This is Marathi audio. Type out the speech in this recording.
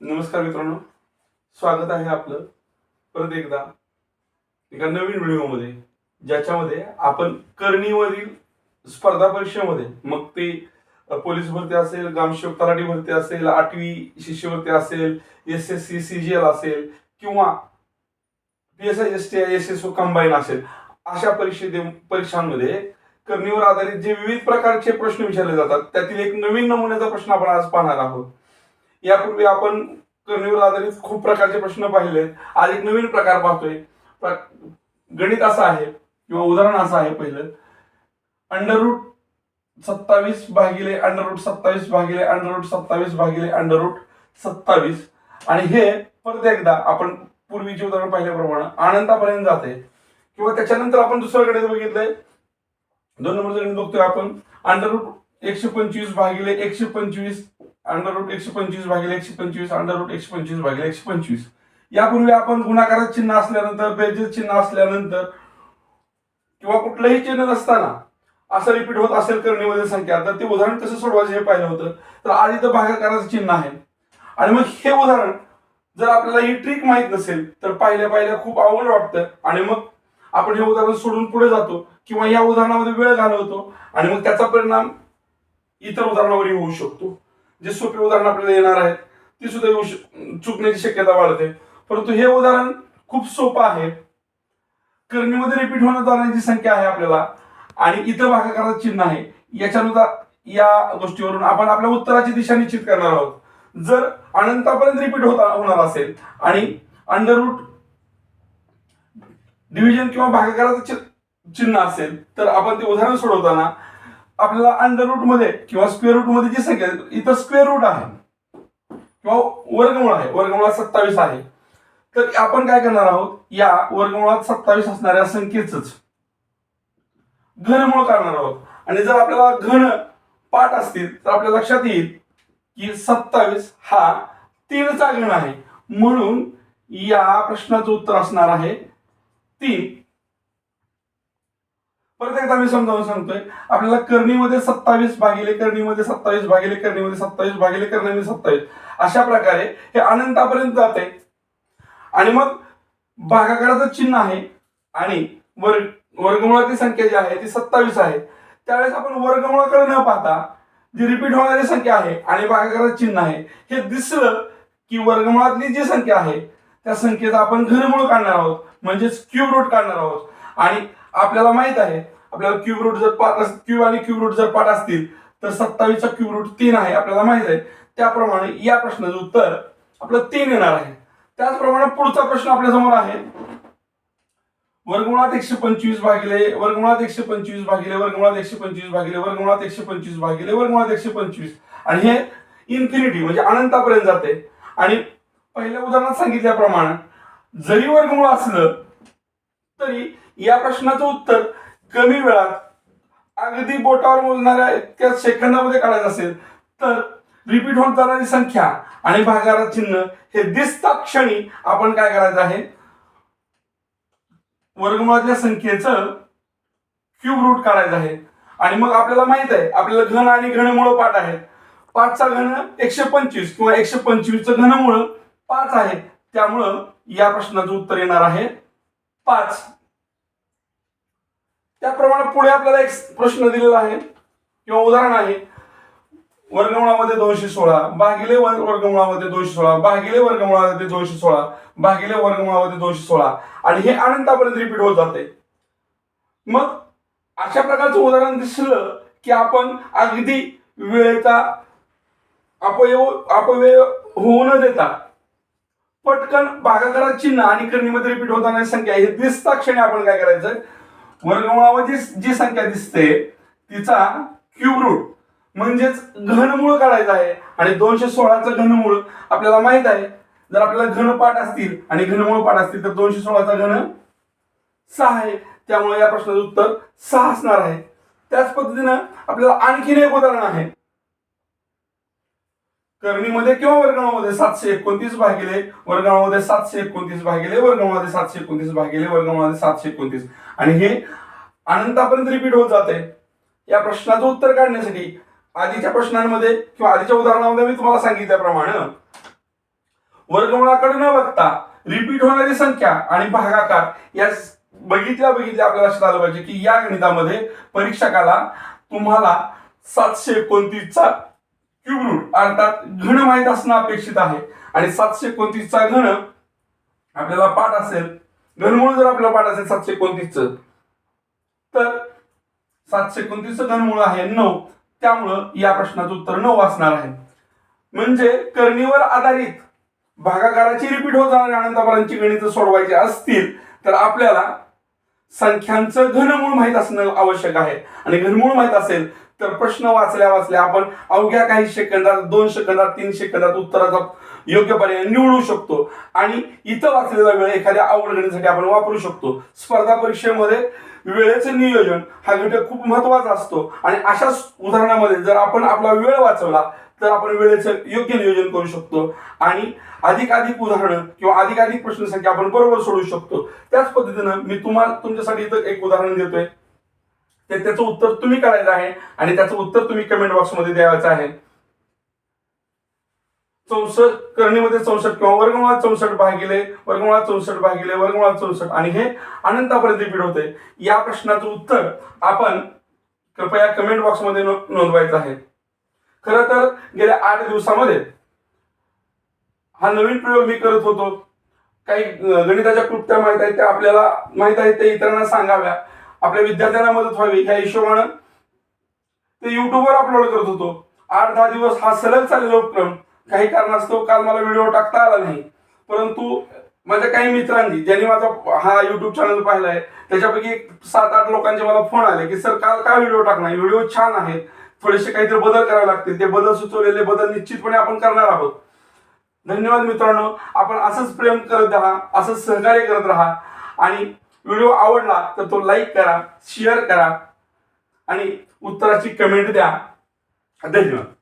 नमस्कार मित्रांनो. स्वागत आहे आपलं परत एकदा एका नवीन व्हिडिओमध्ये ज्याच्यामध्ये आपण करणीवरील स्पर्धा परीक्षेमध्ये मग ते पोलीस भरती असेल ग्रामसेवक तलाठी भरती असेल आठवी शिष्यवृत्ती असेल S S C C G L असेल किंवा P S I S T I S S O combine असेल अशा परीक्षे परीक्षांमध्ये करणीवर आधारित जे विविध प्रकारचे प्रश्न विचारले जातात त्यातील एक नवीन नमुन्याचा प्रश्न आपण आज पाहणार आहोत. यापूर्वी आपण करणीवर आधारित खूप प्रकारचे प्रश्न पाहिले. आज एक नवीन प्रकार पाहतोय. प्र- गणित असं आहे किंवा उदाहरण असं आहे पहिलं. अंडररूट सत्तावीस भागिले अंडररूट सत्तावीस भागिले अंडररूट सत्तावीस भागिले अंडररूट सत्तावीस. आणि हे परत एकदा आपण पूर्वीचे उदाहरण पाहिल्याप्रमाणे आनंदापर्यंत जाते. किंवा त्याच्यानंतर आपण दुसरं गणित बघितलंय. दोन नंबरचं गणित बघतोय आपण. अंडररूट एकशे पंचवीस भागिले एकशे पंचवीस अंडर रूट एकशे पंचवीस भागिले एकशे पंचवीस अंडर रूट एकशे पंचवीस भागिले एकशे पंचवीस. यापूर्वी आपण गुणाकारात चिन्ह असल्यानंतर बेरजेत चिन्ह असल्यानंतर किंवा कुठलंही चिन्ह नसताना असं रिपीट होत असेल करणीमध्ये संख्या तर ते उदाहरण कसं सोडवायचं हे पाहिलं होतं. तर आधी तर भागाकाराचं चिन्ह आहे. आणि मग हे उदाहरण जर आपल्याला ही ट्रिक माहीत नसेल तर पाहिल्या पाहिल्या खूप अवघड वाटतं. आणि मग आपण हे उदाहरण सोडून पुढे जातो किंवा या उदाहरणामध्ये वेळ घालवतो आणि मग त्याचा परिणाम इतर उदाहरणावरही होऊ शकतो. जे सोपे उदाहरण आपल्याला येणार आहे ती सुद्धा येऊ चुकण्याची शक्यता वाढते. परंतु हे उदाहरण खूप सोपं आहे. करणीमध्ये रिपीट होण्याची संख्या आहे आपल्याला. आणि इथं भागाकाराचं चिन्ह आहे. याच्यानुसार या गोष्टीवरून आपण आपल्या उत्तराची दिशा निश्चित करणार आहोत. जर अनंतापर्यंत रिपीट होता होणार असेल आणि अंडर रूट डिव्हिजन किंवा भागाकाराचं चिन्ह असेल तर आपण ते उदाहरण सोडवताना आपल्याला अंडर रूटमध्ये किंवा स्क्वेअर रूटमध्ये जी संख्या आहे, इथं स्क्वेअर रूट आहे. किंवा वर्गमूळ आहे. वर्गमुळात सत्तावीस आहे. तर आपण काय करणार आहोत? या वर्गमुळात सत्तावीस असणाऱ्या संख्येच घनमूळ काढणार आहोत. आणि जर आपल्याला घन पाठ असतील तर आपल्या लक्षात येईल की सत्तावीस हा तीनचा घन आहे. म्हणून या प्रश्नाचं उत्तर असणार आहे तीन. परत एकदा मी समजावून सांगतोय. आपल्याला करणीमध्ये सत्तावीस भागिले करणीमध्ये सत्तावीस भागिले करणीमध्ये सत्तावीस भागिले करणीमध्ये सत्तावीस. अशा प्रकारे हे अनंतापर्यंत जाते. आणि मग भागाकाराचं चिन्ह आहे आणि वर्ग वर्गमुळाची संख्या जी आहे ती सत्तावीस आहे. त्यावेळेस आपण वर्गमुळाकडे न पाहता जी रिपीट होणारी संख्या आहे आणि भागाकाराचं चिन्ह आहे हे दिसलं की वर्गमुळातली जी संख्या आहे त्या संख्येचा आपण घनमूळ काढणार आहोत. म्हणजेच क्यूब रूट काढणार आहोत. आणि आपल्याला माहीत आहे आपल्याला क्यूब रूट जर पाठ क्यूब आणि क्यूब रूट जर पाठ असतील तर सत्तावीसचा क्यूब रूट तीन आहे आपल्याला माहीत आहे. त्याप्रमाणे या प्रश्नाचं उत्तर आपलं तीन येणार आहे. त्याचप्रमाणे पुढचा प्रश्न आपल्यासमोर आहे. वर्गमुळात एकशे पंचवीस भागिले वर्गमुळात एकशे पंचवीस भागिले वर्गमुळात एकशे पंचवीस भागिले वर्गमुळात एकशे पंचवीस भागिले वर्गमुळात एकशे पंचवीस. आणि हे इन्फिनिटी म्हणजे अनंतापर्यंत जाते. आणि पहिल्या उदाहरणात सांगितल्याप्रमाणे जरी वर्गमुळ असलं तरी या प्रश्नाचं उत्तर कमी वेळात अगदी बोटावर मोजणाऱ्या इतक्या सेकंदामध्ये काढायचं असेल तर रिपीट होत जाणारी संख्या आणि भागारा चिन्ह हे दिसता क्षणी आपण काय करायचं आहे? वर्गमुळातल्या संख्येचं क्यूब रूट काढायचं आहे. आणि मग आपल्याला माहीत आहे आपल्याला घन आणि घनमुळं पाठ आहे. पाचचा घन एकशे पंचवीस किंवा एकशे पंचवीसचं घनमुळं पाच आहे. त्यामुळं या प्रश्नाचं उत्तर येणार आहे. पाच. त्याप्रमाणे पुढे आपल्याला एक प्रश्न दिलेला आहे. किंवा उदाहरण आहे. वर्गमुळामध्ये दोनशे सोळा भागिले वर्ग वर्गमुळामध्ये दोनशे सोळा भागिले वर्गमुळामध्ये दोनशे सोळा भागिले वर्गमुळामध्ये दोनशे सोळा. आणि हे अनंतापर्यंत रिपीट होत जाते. मग अशा प्रकारचं उदाहरण दिसलं की आपण अगदी वेळेचा अपयोग अपव्यय होऊ न देता पटकन भागाकारात चिन्ह आणि करणीमध्ये रिपीट होताना संख्या हे दिसता क्षणी आपण काय करायचं? वर्गमुळामध्ये जी संख्या दिसते तिचा क्यूब रूट म्हणजेच घनमूळ काढायचं आहे. आणि दोनशे सोळाचं घनमूळ आपल्याला माहीत आहे. जर आपल्याला घन पाठ असतील आणि घनमूळ पाठ असतील तर दोनशे सोळाचा घन सहा आहे. त्यामुळे या प्रश्नाचं उत्तर सहा असणार आहे. त्याच पद्धतीनं आपल्याला आणखीन एक उदाहरण आहे. करणीमध्ये किंवा वर्गणामध्ये सातशे एकोणतीस भागिले वर्गणामध्ये सातशे एकोणतीस भागिले वर्गामध्ये सातशे एकोणतीस भागिले वर्गामध्ये सातशे एकोणतीस. आणि हे अनंतापर्यंत रिपीट होत जाते. या प्रश्नाचं उत्तर काढण्यासाठी आधीच्या प्रश्नांमध्ये किंवा आधीच्या उदाहरणामध्ये मी तुम्हाला सांगितल्याप्रमाणे वर्गमुळाकडे न बघता रिपीट होणारी संख्या आणि भागाकार या बघितल्या बघितल्या आपल्याला लक्षात आलं पाहिजे की या गणितामध्ये परीक्षकाला तुम्हाला सातशे एकोणतीसचा क्यूब रूट अर्थात घन माहीत असणं अपेक्षित आहे. आणि सातशे एकोणतीसचा घन आपल्याला पाठ असेल. घनमूळ जर आपल्याला पाठ असेल सातशे एकोणतीसचं तर सातशे एकोणतीसचं घनमूळ आहे नऊ. त्यामुळं या प्रश्नाचं उत्तर नऊ असणार आहे. म्हणजे करणीवर आधारित भागाकाराची रिपीट होत जाणारी अनंतापर्यंतची गणित सोडवायची असतील तर आपल्याला संख्यांचं घनमूळ माहीत असणं आवश्यक आहे. आणि घनमूळ माहीत असेल तर प्रश्न वाचल्या वाचल्या आपण अवघ्या काही सेकंदात दोन सेकंदात तीन सेकंदात उत्तराचा योग्य पर्याय निवडू शकतो. आणि इथं वाचलेला वेळ एखाद्या आवड गणितासाठी आपण वापरू शकतो. स्पर्धा परीक्षेमध्ये वेळेचं नियोजन हा घटक खूप महत्त्वाचा असतो. आणि अशाच उदाहरणामध्ये जर आपण आपला वेळ वाचवला तर आपण वेळेचं योग्य नियोजन करू शकतो. आणि अधिक अधिक उदाहरणं किंवा अधिक अधिक प्रश्नसंख्या आपण बरोबर सोडू शकतो. त्याच पद्धतीनं मी तुम्हाला तुमच्यासाठी इथं एक उदाहरण देतोय. ते त्याचं उत्तर तुम्ही करायचं आहे आणि त्याचं उत्तर तुम्ही कमेंट बॉक्समध्ये द्यायचं आहे. चौसष्ट करणीमध्ये चौसष्ट किंवा वर्गमुळात चौसष्ट भागिले वर्गमुळात चौसष्ट भागिले वर्गमुळात चौसष्ट. आणि हे अनंतापर्यंत रिपीट होते या प्रश्नाचं उत्तर आपण कृपया कमेंट बॉक्समध्ये नोंदवायचं आहे. खरं तर गेल्या आठ दिवसामध्ये हा नवीन प्रयोग मी करत होतो. काही गणिताच्या कृत्या माहीत आहेत त्या आपल्याला माहीत आहेत ते इतरांना सांगाव्या. आपल्या विद्यार्थ्यांना मदत व्हावी ह्या हिशोबानं ते युट्यूबवर अपलोड करत होतो. आठ दहा दिवस हा सलग चाललेला उपक्रम. काही कारणास्तव काल मला व्हिडिओ टाकता आला नाही. परंतु माझ्या काही मित्रांनी ज्यांनी माझा हा युट्यूब चॅनल पाहिला आहे त्याच्यापैकी एक सात आठ लोकांचे मला फोन आले की सर काल काय व्हिडिओ टाकणार व्हिडिओ छान आहेत. थोडेसे काहीतरी बदल करावे लागतील. ते बदल सुचवलेले बदल निश्चितपणे आपण करणार आहोत. धन्यवाद मित्रांनो. आपण असंच प्रेम करत राहा असंच सहकार्य करत राहा आणि व्हिडिओ आवडला तर तो लाईक करा शेअर करा आणि उत्तराची कमेंट द्या. धन्यवाद.